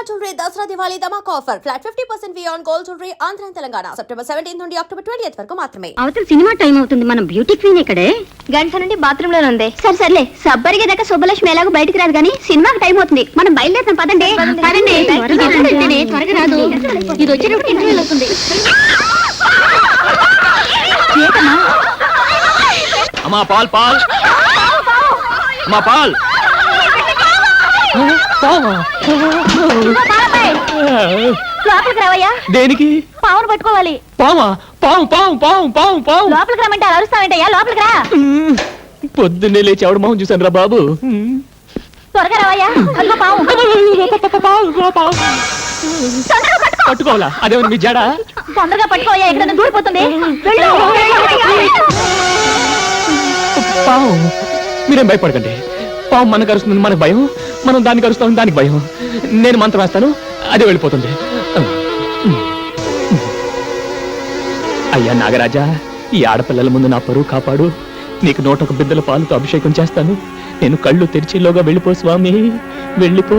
CMR jewellery Dasara Diwali ధమాక్ offer. Flat fifty percent on gold jewellery Andhra Telangana. September seventeen నుండి October twenty వరకు మాత్రమే. అవతల cinema time అవుతుంది. మనం బ్యూటీ క్వీన్ ఇక్కడే గంట నుండి బాత్రూమ్లో ఉంది. సరే సర్లే. సబ్బరిగే దాకా శుభలక్ష్మి ఎలాగో బయటికి రాదు కానీ సినిమాకి టైం అవుతుంది. మనం బయలుదేరుతాం. పదండి. పదండి. త్వరగా రాదు. ఇది వచ్చేటప్పుడు ఇంటర్వ్యూలు అవుతుంది? అమ్మా పాల్ పాల్. అమ్మా పాల్. లోపలికి రావయ్యా. దేనికి? పావును పట్టుకోవాలి. పామా? పాము పాము పాము పాము పాము. లోపలికి రమ్మంటే అలా అరుస్తావేంటయ్యా లోపలికి రా. పొద్దున్నే లేచి ఎవడు మొహం చూశాను రా బాబు. త్వరగా రావయ్యా. అదిగో పావు తొందరగా పట్టుకో. పట్టుకోవాలా? అదేమని మీ జడ? తొందరగా పట్టుకోవయ్యా ఇక్కడ దూరిపోతుంది. వెళ్ళు. పాము మీరేం భయపడకండి. పాము మన కరుస్తుంది మనకు భయం మనం దాన్ని కరుస్తాం దానికి భయం నేను మంత్రం వేస్తాను అదే వెళ్ళిపోతుంది అయ్యా నాగరాజా ఈ ఆడపిల్లల ముందు నా పరువు కాపాడు నీకు నూటొక బిడ్డల పాలతో అభిషేకం చేస్తాను నేను కళ్ళు తెరిచేలోగా వెళ్ళిపో స్వామి వెళ్ళిపో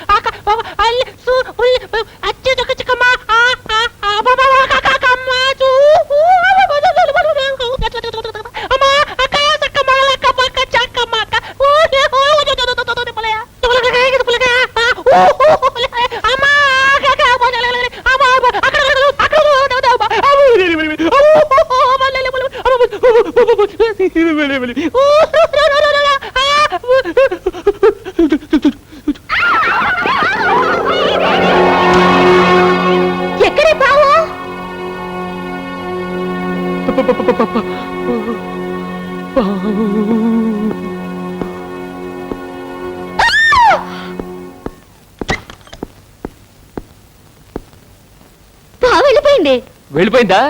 వెళ్ళిపోయింది వెళ్ళిపోయిందా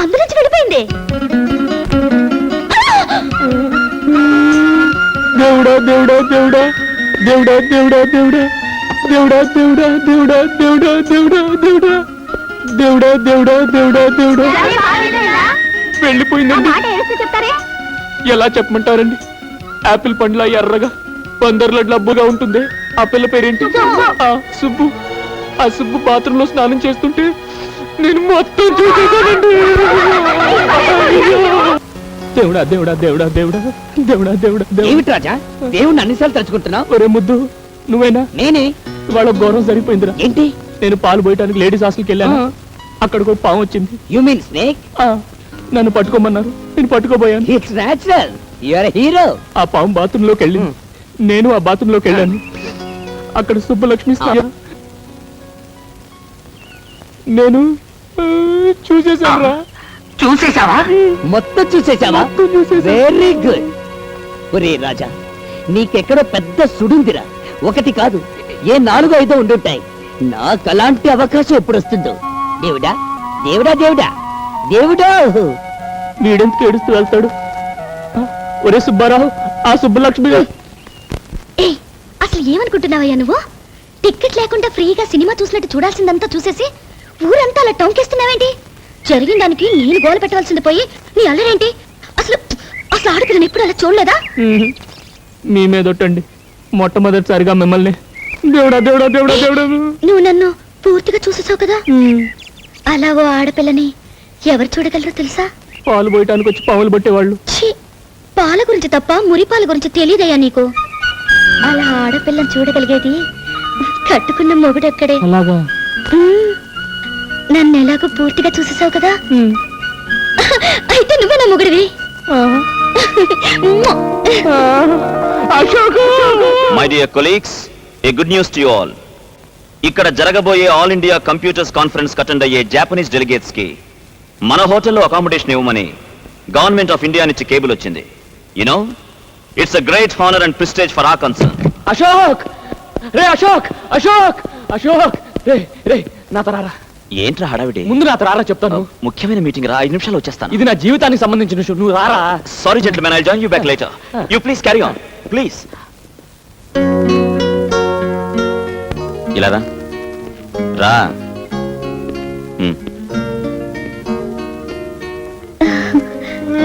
అందులోంచి వెళ్ళిపోయింది దేవుడా దేవుడా దేవుడా దేవుడా దేవుడా దేవుడా దేవుడా దేవుడా దేవుడా దేవుడా దేవుడా దేవుడా దేవుడా దేవుడా దేవుడా దేవుడా వెళ్ళిపోయిందండి. మాట ఏడుస్తూ చెప్తారే? ఎలా చెప్పమంటారండి? ఆపిల్ పండ్ల ఎర్రగా పందర్ల డబ్బుగా ఉంటుంది. ఆ పిల్ల పేరేంటి? ఆ, సుబ్బు. ఆ సుబ్బు బాత్రూమ్లో స్నానం చేస్తుంటే నేను మొత్తం చూసేసానండి దేవుడా దేవుడా దేవుడా దేవుడా దేవుడా దేవుడా దేవుడా. ఏమిటి రాజా? దేవుణ్ణి అన్నిసార్లు తలుచుకుంటున్నావు? ఒరే ముద్దు నువ్వేనా? నేనే. ఇవాళ ఘోరం సరిపోయిందిరా. ఏంటి? నేను పాలు పోయటానికి లేడీస్ హాస్టల్కి వెళ్ళాను. అక్కడికి ఒక పాము వచ్చింది. యు మీన్ స్నేక్ ఆ, నన్ను పట్టుకోమన్నారు. నేను పట్టుకోబోయాను. It's natural you are hero ఆ పాము బాత్రూమ్లోకి వెళ్ళింది నేను ఆ బాత్రూమ్లోకి వెళ్ళాను. అక్కడ సుబ్బలక్ష్మి స్నానం. నేను ఆ, చూసేశానురా. చూసేసావా మొత్తం చూసేసావా మొత్తం చూసేశా. వెరీ గుడ్ ఒరే రాజా నీకెక్కడో పెద్ద సుడుందిరా. ఒకటి కాదు ఏ నాలుగు ఐదో ఉండుంటాయి. నాకు అలాంటి అవకాశం ఎప్పుడు వస్తుందో దేవుడా దేవుడా దేవుడా. దేవుడా? వీడెందుకు ఏడుస్తూ వెళ్తాడు? ఒరే సుబ్బారావు ఆ సుబ్బలక్ష్మి. అసలు ఏమనుకుంటున్నావయ్యా నువ్వు? టికెట్ లేకుండా ఫ్రీగా సినిమా చూసినట్టు చూడాల్సిందంతా చూసేసి ఊరంతా అలా టొంకేస్తున్నావేంటి? జరిగిన దానికి నేను గోల పెట్టవలసింది పోయి నీ అల్లరేంటి? అసలు అసలు ఆడపిల్లని ఎప్పుడు అలా చూడలేదా. మీ మీదొట్టండి మొట్టమొదటిసారిగా మిమ్మల్ని. దేవుడా దేవుడా దేవుడా దేవుడా. నువ్వు నన్ను పూర్తిగా చూసేసావు కదా. అలా ఓ ఆడపిల్లని ఎవరు చూడగలరో తెలుసా? పాలు పోయటానికి వచ్చి పాములు పట్టేవాళ్ళు. ఛీ! పాల గురించి తప్ప మురిపాల గురించి తెలియదయ్యా నీకు. అలా ఆడపిల్లని చూడగలిగేది కట్టుకున్న మొగుడెక్కడే. అలాగా? మ్మ్. నన్ను ఎలాగో పూర్తిగా చూసేసావు కదా. అయితే నువ్వే నా మొగుడివి. Ashok! My dear colleagues a good news to you all ఇక్కడ జరగబోయే all India computers conference attend అయ్యే జాపనీస్ డెలిగేట్స్కి మన హోటల్లో అకామిడేషన్ ఇవ్వమని గవర్నమెంట్ ఆఫ్ ఇండియా నుంచి కేబుల్ వచ్చింది. You know it's a great honour and prestige for a concern Ashok! రే అశోక్! అశోక్! అశోక్! రే రే నా తరారా. ఏంట్రా హడావిడి? ముందు నా తరారా చెప్తాను. ముఖ్యమైన మీటింగ్ రా ఐదు నిమిషాలు వచ్చేస్తాను. ఇది నా జీవితానికి సంబంధించిన విషయం. నువ్వు రారా? Sorry gentlemen I join you back later you please carry on please ఇలా రా.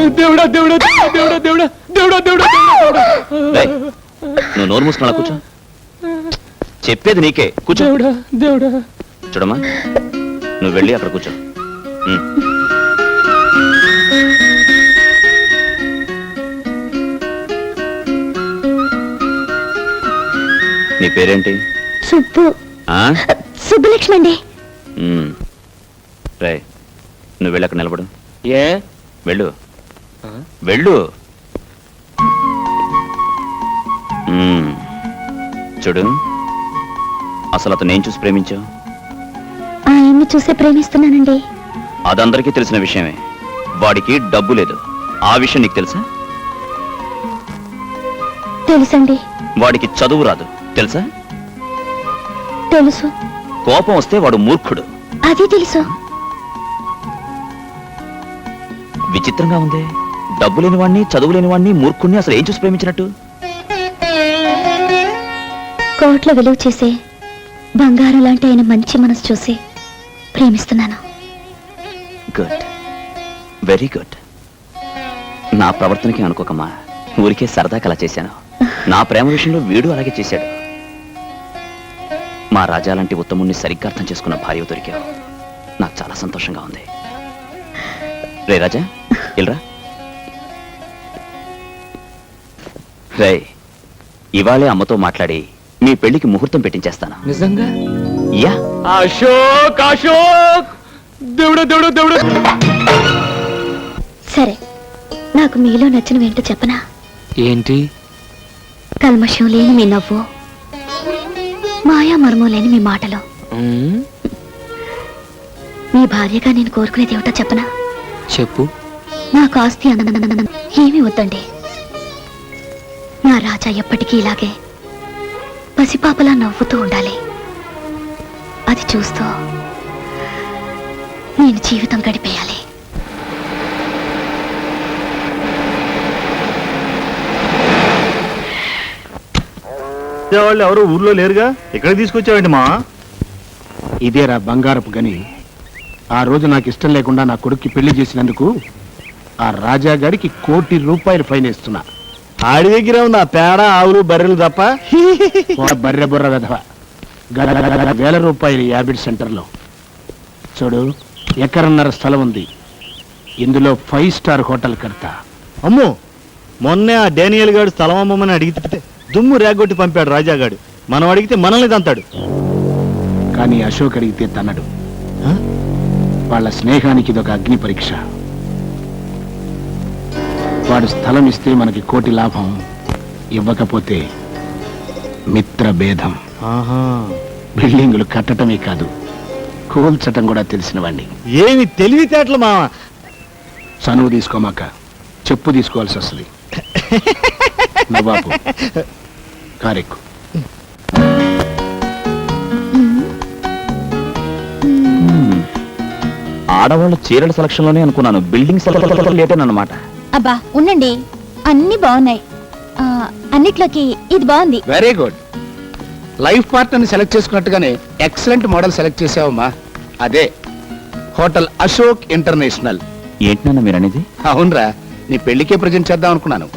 దేవుడా దేవుడా దేవుడా దేవుడా దేవుడా దేవుడా నువ్వు నోరు మూసుకున్నా కూర్చో. చెప్పేది నీకే. కూర్చో. దేవుడా దేవుడా. చూడమ్మా నువ్వు వెళ్ళి అక్కడ కూర్చో. ఉమ్. నీ పేరేంటి? సుబ్బు. ఆ? సుబ్బులక్ష్మి అండి. రే నువ్వు వెళ్ళి అక్కడ నిలబడు. ఏ? వెళ్ళు. వెళ్ళు. చూడు అసలు అతను ఏం చూసి ప్రేమించావు? ఆయన్ని చూసే ప్రేమిస్తున్నానండి. అదందరికీ తెలిసిన విషయమే. వాడికి డబ్బు లేదు. ఆ విషయం నీకు తెలుసా? తెలుసండి. వాడికి చదువు రాదు. తెలుసా? తెలుసు. కోపం వస్తే వాడు మూర్ఖుడు. అది తెలుసు. విచిత్రంగా ఉంది. డబ్బు లేని వాడిని చదువు లేని వాడిని మూర్ఖుడిని అసలు ఏం చూసి ప్రేమించినట్టు? కోట్ల విలువ చేసే బంగారం లాంటి ఆయన మంచి మనసు చూసి ప్రేమిస్తున్నాను. గుడ్ వెరీ గుడ్ నా ప్రవర్తనకి అనుకోకమ్మా. ఊరికే సరదాకి అలా చేశాను. నా ప్రేమ విషయంలో వీడు అలాగే చేశాడు. మా రాజా లాంటి ఉత్తముణ్ణి సరిగ్గా అర్థం చేసుకున్న భార్య దొరికావు. నాకు చాలా సంతోషంగా ఉంది. రే రాజా ఇల్రా రే ఇవాళే అమ్మతో మాట్లాడి మీ పెళ్ళికి ముహూర్తం పెట్టించేస్తాను. నిజంగా? యా. అశోక్ అశోక్! దేవుడా దేవుడా దేవుడా సరే నాకు మీలో నచ్చిన ఏంటో చెప్పనా? ఏంటి? కల్మషం లేని మీ నవ్వు మాయా మర్మం లేని మీ మాటలు. ఉమ్, మీ భార్యగా నేను కోరుకునేది ఏమిటో చెప్పనా? చెప్పు. నాకు ఆస్తి అన్న ఏమీ వద్దండి. నా రాజా ఎప్పటికీ ఇలాగే పసిపాపలా నవ్వుతూ ఉండాలి. అది చూస్తూ నేను జీవితం గడిపేయాలి. వాళ్ళు ఎవరు ఊర్లో లేరుగా? ఇక్కడ తీసుకొచ్చావండి మా? ఇదేరా బంగారపు గని. ఆ రోజు నాకు ఇష్టం లేకుండా నా కొడుక్కి పెళ్ళి చేసినందుకు ఆ రాజా గారికి కోటి రూపాయలు ఫైన్ ఇస్తున్నా ఆడి దగ్గర ఉంది ఆ పేడ ఆవులు బర్రెలు తప్ప బర్రె బుర్ర వెధవ. వేల రూపాయలు యాబిడ్ సెంటర్లో. చూడు ఎకరన్నర స్థలం ఉంది. ఇందులో ఫైవ్ స్టార్ హోటల్ కడతా. అమ్ము మొన్నే ఆ డేనియల్ గాడు స్థలం అమ్మమని అడిగితే దుమ్ము రేగొట్టి పంపాడు రాజాగాడు. మనం అడిగితే మనల్ని తంతాడు. కానీ అశోక్ అడిగితే తన్నడు? వాళ్ళ స్నేహానికి ఇదొక అగ్ని పరీక్ష. వాడు స్థలం ఇస్తే మనకి కోటి లాభం ఇవ్వకపోతే మిత్ర భేదం ఆహా. బిల్డింగులు కట్టటమే కాదు కూల్చటం కూడా తెలిసిన వాణ్ణి ఏమి తెలివితేటలు మామ చనువు తీసుకోమాక చెప్పు తీసుకోవాల్సి వస్తుంది. నవాబు కారెక్కు. ఆడవాళ్ళ చీరల సెలక్షన్లోనే అనుకున్నాను. బిల్డింగ్ సెలక్షన్ లేటేనమాట అబ్బా ఉండండి. అన్ని బాగున్నాయి. ఆ, అన్నిట్లోకి ఇది బాగుంది. వెరీ గుడ్ లైఫ్ పార్ట్నర్ని సెలెక్ట్ చేసుకున్నట్టుగానే ఎక్సలెంట్ మోడల్ సెలెక్ట్ చేసావమ్మా. అదే హోటల్ అశోక్ ఇంటర్నేషనల్. ఏంటి నాన్న మీరు అనేది? అవునరా నీ పెళ్ళికే ప్రజెంట్ చేద్దాం అనుకున్నాను.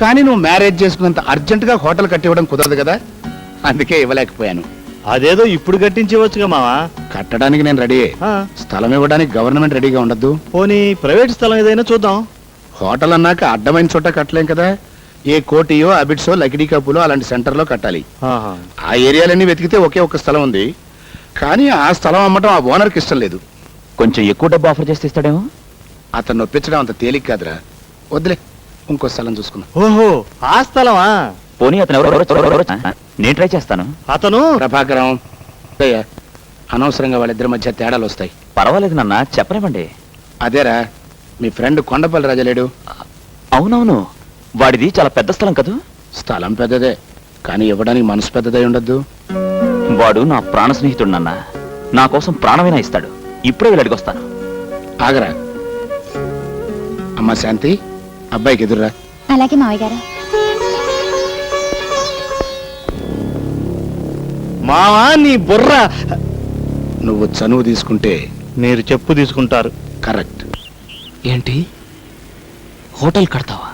కానీ నువ్వు మ్యారేజ్ చేసుకున్నంత అర్జెంటుగా హోటల్ కట్టివ్వడం కుదరదు కదా? అందుకే ఇవ్వలేకపోయాను. అదేదో ఇప్పుడు కట్టించవచ్చుగా మావా? కట్టడానికి నేను రెడీ ఆ, స్థలం ఇవ్వడానికి గవర్నమెంట్ రెడీగా ఉండద్దు. పోనీ ప్రైవేట్ స్థలం ఏదైనా చూద్దాం. హోటల్ అన్నాక అడ్డమైన చోట కట్టలేం కదా? ఏ కోటియో అబిడ్సో లకిడీ కప్పులో అలాంటి సెంటర్లో కట్టాలి. ఆ ఏరియాలన్నీ వెతికితే ఒకే ఒక స్థలం ఉంది. కానీ ఆ స్థలం అమ్మటం ఆ ఓనర్కి ఇష్టం లేదు. కొంచెం ఎక్కువ డబ్బు ఆఫర్ చేస్తే ఇస్తాడేమో? అతను ఒప్పించడం అంత తేలిక కాదురా. వదిలే ఇంకో స్థలం చూసుకున్నా ఓహో ఆ స్థలమా? పోనీ అతను ఎవరో నేను ట్రై చేస్తాను. అతను? ప్రభాకరం అనవసరంగా వాళ్ళిద్దరి మధ్య తేడాలు వస్తాయి. పర్వాలేదు నాన్న చెప్పనివ్వండి. అదేరా మీ ఫ్రెండ్ కొండపల్లి రాజలేడు అవునవును. వాడిది చాలా పెద్ద స్థలం కదూ? స్థలం పెద్దదే కానీ ఇవ్వడానికి మనసు పెద్దదై ఉండద్దు. వాడు నా ప్రాణ స్నేహితుడు నాన్న. నా కోసం ప్రాణమైనా ఇస్తాడు. ఇప్పుడే వెళ్ళి అడిగొస్తాను. ఆగరా. అమ్మా శాంతి అబ్బాయికి ఎదురురా. అలాగే మావయ్య గారు. మావా నీ బుర్ర. నువ్వు చనువు తీసుకుంటే మీరు చెప్పు తీసుకుంటారు. కరెక్ట్. ఏంటి? హోటల్ కడతావా?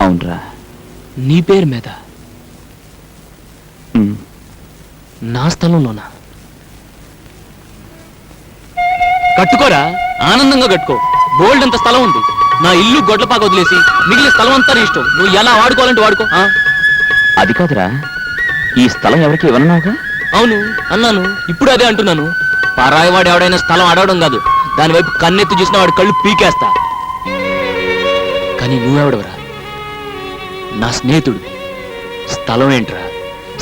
అవునరా. నీ పేరు మీద? నా స్థలంలోనా? కట్టుకోరా. ఆనందంగా కట్టుకో. బోల్డ్ అంత స్థలం ఉంది. నా ఇల్లు గొడ్లపాక వదిలేసి మిగిలిన స్థలం అంతా నీ ఇష్టం. నువ్వు ఎలా వాడుకోవాలంటే వాడుకో? అది కాదురా. ఈ స్థలం ఎవరికి ఇవ్వనున్నావుగా? అవును అన్నాను. ఇప్పుడు అదే అంటున్నాను. పరాయివాడు ఎవడైనా స్థలం అడగడం కాదు. దాని వైపు కన్నెత్తి చూసిన వాడి కళ్ళు పీకేస్తా. కానీ నువ్వెవడవరా? నా స్నేహితుడు. స్థలం ఏంట్రా?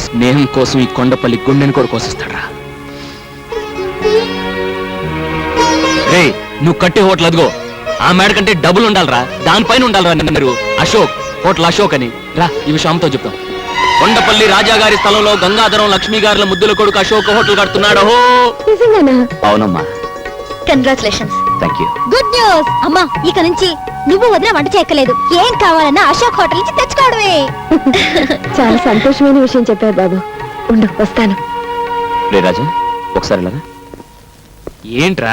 స్నేహం కోసం ఈ కొండపల్లి గుండెని కూడా కోసిస్తాడ్రా. రే నువ్వు కట్టే హోటల్ అదిగో. ఆ మేడ కంటే డబ్బులు ఉండాలిరా. దానిపైన ఉండాలిరా మీరు అశోక్ హోటల్ అశోక్ అని. రా ఈ విషయం అమ్మతో చెప్తాం. కొండపల్లి రాజా గారి స్థలంలో గంగాధరం లక్ష్మీ గారుల ముద్దుల కొడుకు అశోక్ హోటల్ కడుతున్నాడు. అవునమ్మా. Congratulations thank you good news అమ్మా ఇక నుంచి నువ్వు వదిన వంట చేయక్కలేదు ఏం కావాలన్నా అశోక్ హోటల్ నుంచి తెచ్చుకోవడమే. చాలా సంతోషమైన విషయం చెప్పారు బాబు. ఉండు వస్తాను. రే రాజా ఒకసారి ఇలాగా. ఏంట్రా?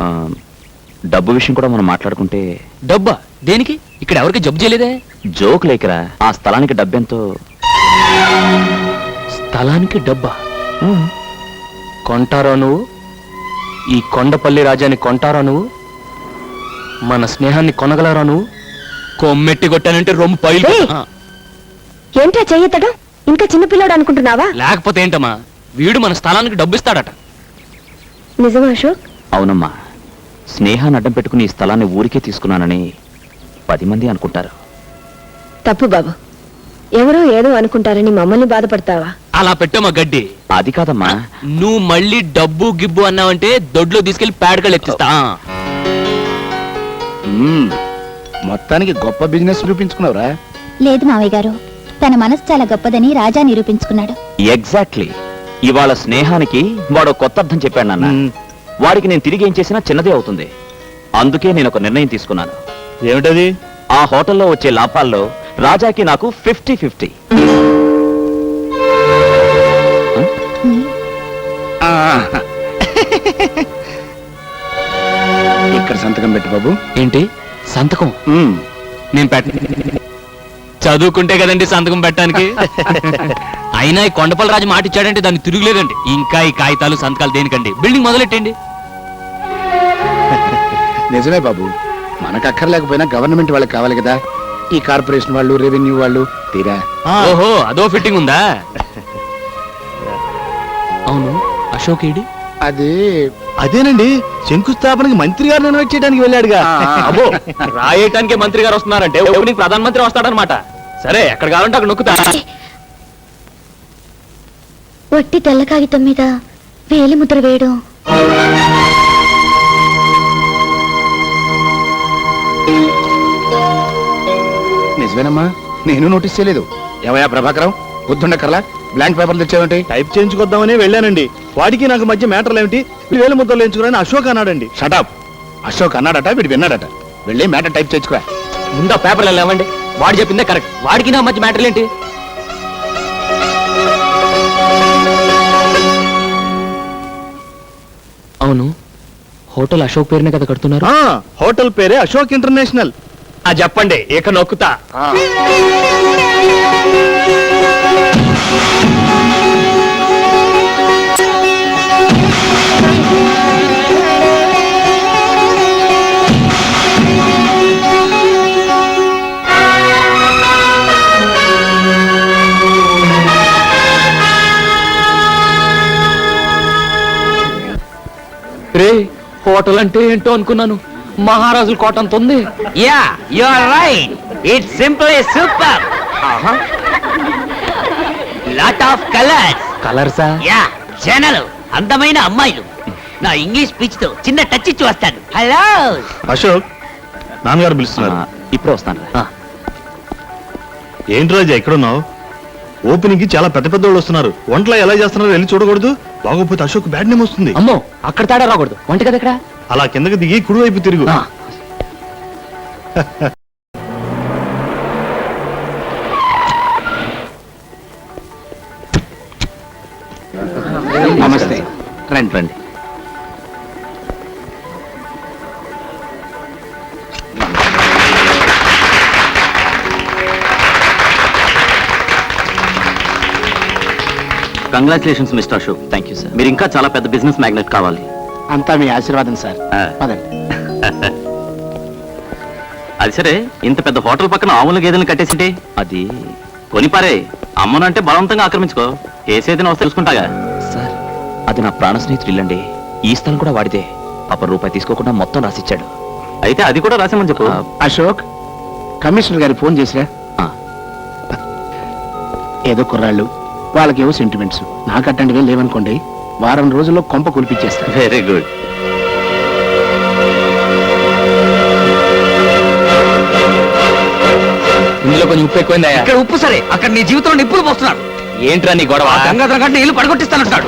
ఆ, డబ్బు విషయం కూడా మనం మాట్లాడుకుంటే డబ్బా? దేనికి? ఇక్కడ ఎవరికి జబ్బు చేయలేదే? జోక్ లేకరా. ఆ స్థలానికి డబ్బెంతో స్థలానికి డబ్బా? కొంటారా నువ్వు? ఈ కొండపల్లి రాజాని కొంటారా నువ్వు? మన స్నేహాన్ని కొనగలరా నువ్వు? కొమ్మెట్టి కొట్టానంటే రొమ్ము పైలు ఏయ్! ఆ, ఏంటా చెయ్యతడం ఇంకా చిన్నపిల్లాడు అనుకుంటున్నావా? లేకపోతే ఏంటమ్మా? వీడు మన స్థలానికి డబ్బు ఇస్తాడట నిజమా అశోక్? అవునమ్మా. స్నేహాన్ని అడ్డం పెట్టుకుని ఈ స్థలాన్ని ఊరికే తీసుకున్నానని పది మంది అనుకుంటారు. తప్పు బాబు. ఎవరో ఏదో అనుకుంటారని మమ్మల్ని బాధపడతావా? అలా పెట్టమ్మా గడ్డి. అది కాదమ్మా. నువ్వు మళ్ళీ డబ్బు గిబ్బు అన్నావంటే దొడ్లో తీసుకెళ్ళి పేడకలు ఎత్తిస్తా. మ్మ్. మొత్తానికి గొప్ప బిజినెస్ చూపించుకున్నావురా. లేదు మావయ్య గారు తన మనసు చాలా గొప్పదని రాజా నిరూపించుకున్నాడు. ఎగ్జాక్ట్లీ. ఇవాళ స్నేహానికి వాడు కొత్త అర్థం చెప్పాడు నాన్న. మ్మ్. వాడికి నేను తిరిగి ఏం చేసినా చిన్నదే అవుతుంది. అందుకే నేను ఒక నిర్ణయం తీసుకున్నాను. ఏమిటది? ఆ హోటల్లో వచ్చే లాభాల్లో రాజాకి నాకు ఫిఫ్టీ ఫిఫ్టీ. ఇక్కడ సంతకం పెట్టు బాబు. ఏంటి? సంతకం. నేను పెట్ట చదువుకుంటే కదండి సంతకం పెట్టడానికి. అయినా ఈ కొండపల్లి రాజు మాట ఇచ్చాడంటే దాన్ని తిరుగులేదండి. ఇంకా ఈ కాగితాలు సంతకాలు దేనికండి? బిల్డింగ్ మొదలెట్టండి. నిజమే బాబు. మనకు అక్కర్లేకపోయినా గవర్నమెంట్ వాళ్ళకి కావాలి కదా. ఈ కార్పొరేషన్ వాళ్ళు రెవెన్యూ వాళ్ళు తీరా? ఓహో అదో ఫిట్టింగ్ ఉందా? అవును అశోక్ ఏడి? అది. అదేనండి శంకుస్థాపనకి మంత్రి గారిని ఇన్వైట్ చేయడానికి వెళ్ళాడుగా. అబ్బో రాయటానికి మంత్రి గారు వస్తున్నారంటే ఓపెనింగ్ ప్రధానమంత్రి వస్తాడనమాట. సరే ఎక్కడ కావాలంటే అక్కడ నొక్కుతా. వట్టి తెల్ల కాగితం మీద వేలి ముద్ర వేయడం. నిజమేనమ్మా నేను నోటీస్ చేయలేదు. ఏమయ్యా ప్రభాకరం? బుద్ధుండకర్లా బ్లాంక్ పేపర్లు తెచ్చావేంటి? టైప్ చేయించుకొద్దామని వెళ్ళానండి. వాడికి నాకు మధ్య మ్యాటర్లు ఏమిటి వేలు ముద్దలు ఎంచుకుని అశోక్ అన్నాడండి. షటప్ అశోక్ అన్నాడట వీడు విన్నాడట. వెళ్ళి మ్యాటర్ టైప్ చేయించుకో ముందు పేపర్లు లేవండి. వాడు చెప్పిందే కరెక్ట్. వాడికి నా మధ్య మ్యాటర్ ఏంటి అవును. హోటల్ అశోక్ పేరునే కదా కడుతున్నారు? ఆ, హోటల్ పేరే అశోక్ ఇంటర్నేషనల్. ఆ చెప్పండి ఇక నొక్కుతా. రే హోటల్ అంటే ఏంటో అనుకున్నాను. మహారాజుల కోట అంత ఉంది. Yeah you are right. It's simple super lot of colours కలర్సా yeah జనలు అందమైన అమ్మాయిలు. నా ఇంగ్లీష్ స్పీచ్తో చిన్న టచ్ ఇచ్చి వస్తాను. హలో అశోక్ నాన్నగారు పిలుస్తున్నారు. ఇప్పుడే వస్తాను రా. ఏంటి రాజా ఎక్కడున్నావు? ఓపెనింగ్కి చాలా పెద్ద పెద్ద వాళ్ళు వస్తున్నారు. వంటలు ఎలా చేస్తున్నారో వెళ్ళి చూడకూడదు. బాగోపోతే అశోక్ బ్యాడ్ నేమ్ వస్తుంది. అమ్మో అక్కడ తేడా రాకూడదు. వంట కదా ఇక్కడ? అలా కిందకి దిగి కుడి వైపు తిరుగు. నమస్తే. రండి రండి. Congratulations mister Ashok thank you sir మీరు ఇంకా చాలా పెద్ద బిజినెస్ మ్యాగ్నెట్ కావాలి. అంతా మీ ఆశీర్వాదం సార్. ఆ. పదండి. అది సరే ఇంత పెద్ద హోటల్ పక్కన ఆవుల గేదెలను కట్టేసింటే? అది కొనిపారే అమ్మనంటే బలవంతంగా ఆక్రమించుకో. కేసేదైనా వస్తే చూసుకుంటాగా. సార్ అది నా ప్రాణ స్నేహితుడు ఇల్లండి. ఈ స్థలం కూడా వాడితే పాప రూపాయి తీసుకోకుండా మొత్తం రాసిచ్చాడు. అయితే అది కూడా రాసామని చెప్పు. అశోక్ కమిషనర్ గారి ఫోన్ చేసిరా? ఏదో కుర్రాళ్ళు వాళ్ళకేవో సెంటిమెంట్స్ నాకు అట్టంటివే లేవనుకోండి. వారం రోజుల్లో కొంప కులిపించేస్తారు వెరీ గుడ్ ఇందులో కొంచెం ఉప్పు ఎక్కువైందా? ఇక్కడ ఉప్పు సరే అక్కడ నీ జీవితంలో నిప్పులు పోస్తున్నాడు ఏంట్రా నీ గొడవ? గంగాధర గంట ఇల్లు పడగొట్టిస్తానంటాడు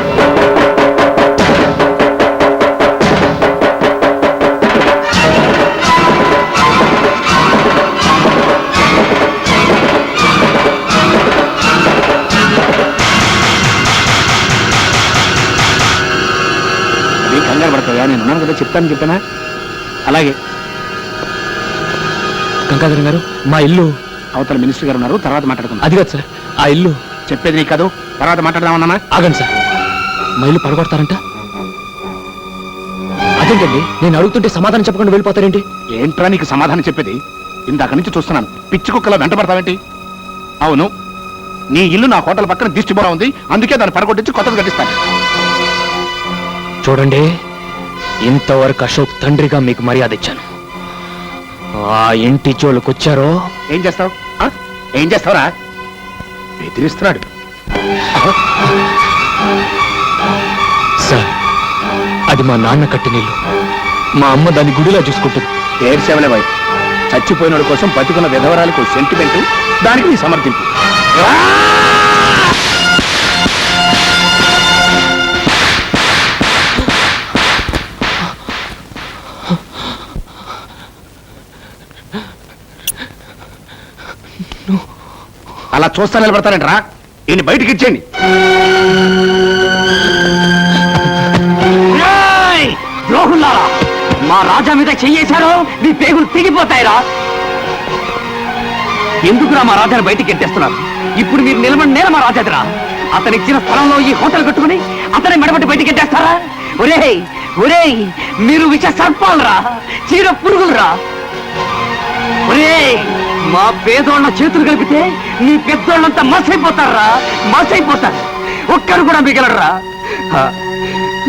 కంగారు పడతాయా నేను ఉన్నాను కదా చెప్తాను చెప్పానా అలాగే. గంగాధరం గారు మా ఇల్లు. అవతల మినిస్టర్ గారు ఉన్నారు తర్వాత మాట్లాడుకుందాం. అది కాదు సార్ ఆ ఇల్లు. చెప్పేది నీకు కాదు తర్వాత మాట్లాడదామన్నా ఆగండి సార్ మా ఇల్లు పడగొడతారంట. అదేంటండి నేను అడుగుతుంటే సమాధానం చెప్పకుండా వెళ్ళిపోతారేంటి? ఏంట్రా నీకు సమాధానం చెప్పేది? ఇందాక నుంచి చూస్తున్నాను పిచ్చి కుక్కలా వెంట పడతావేంటి? అవును నీ ఇల్లు నా హోటల్ పక్కన దిష్టి బోరా ఉంది అందుకే దాన్ని పడగొట్టించి కొత్తది కట్టిస్తాను. చూడండి ఇంతవరకు అశోక్ తండ్రిగా మీకు మర్యాద ఇచ్చాను. ఆ ఇంటి జోలికొచ్చారో? ఏం చేస్తావు? ఏం చేస్తావురా? బెదిరిస్తున్నాడు. సార్ అది మా నాన్న కట్టిన ఇల్లు. మా అమ్మ దాన్ని గుడిలా చూసుకుంటుంది. ఏడ్సేవలే బాయ్. చచ్చిపోయినోడి కోసం బతుకున్న విధవరాలకు సెంటిమెంట్ దానికి నీ సమర్థింపు. అలా చూస్తా నిలబడతారంటరా? ఈయన బయటికి ఇచ్చేయండి. ద్రోహుల్లారా మా రాజా మీద చెయ్యేశారో నీ పేగులు తెగిపోతాయిరా. ఎందుకురా మా రాజాను బయటికి ఎట్టేస్తున్నారు ఇప్పుడు మీరు నిలబడి నేల మా రాజాదిరా. అతని ఇచ్చిన స్థలంలో ఈ హోటల్ కట్టుకుని అతని మెడబట్టి బయటికి ఎట్టేస్తారా ఒరేయ్ ఒరేయ్ మీరు విష సర్పాలరా చీర పురుగులరా. ఒరేయ్ మా పేదోళ్ళ చేతులు కలిపితే నీ పెద్దోళ్ళంతా మసైపోతారా? మసైపోతారు. ఒక్కరు కూడా మిగలరా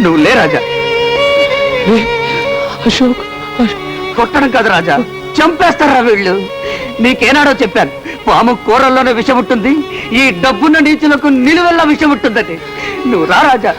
నువ్వు లే రాజా. అశోక్ కొట్టడం కాదు రాజా. చంపేస్తారా వీళ్ళు? నీకేనాడో చెప్పాను. పాము కూరల్లోనే విషం ఉంటుంది. ఈ డబ్బున్న నీచులకు నిలువెల్లా విషం ఉంటుందని నువ్వు రా రాజా.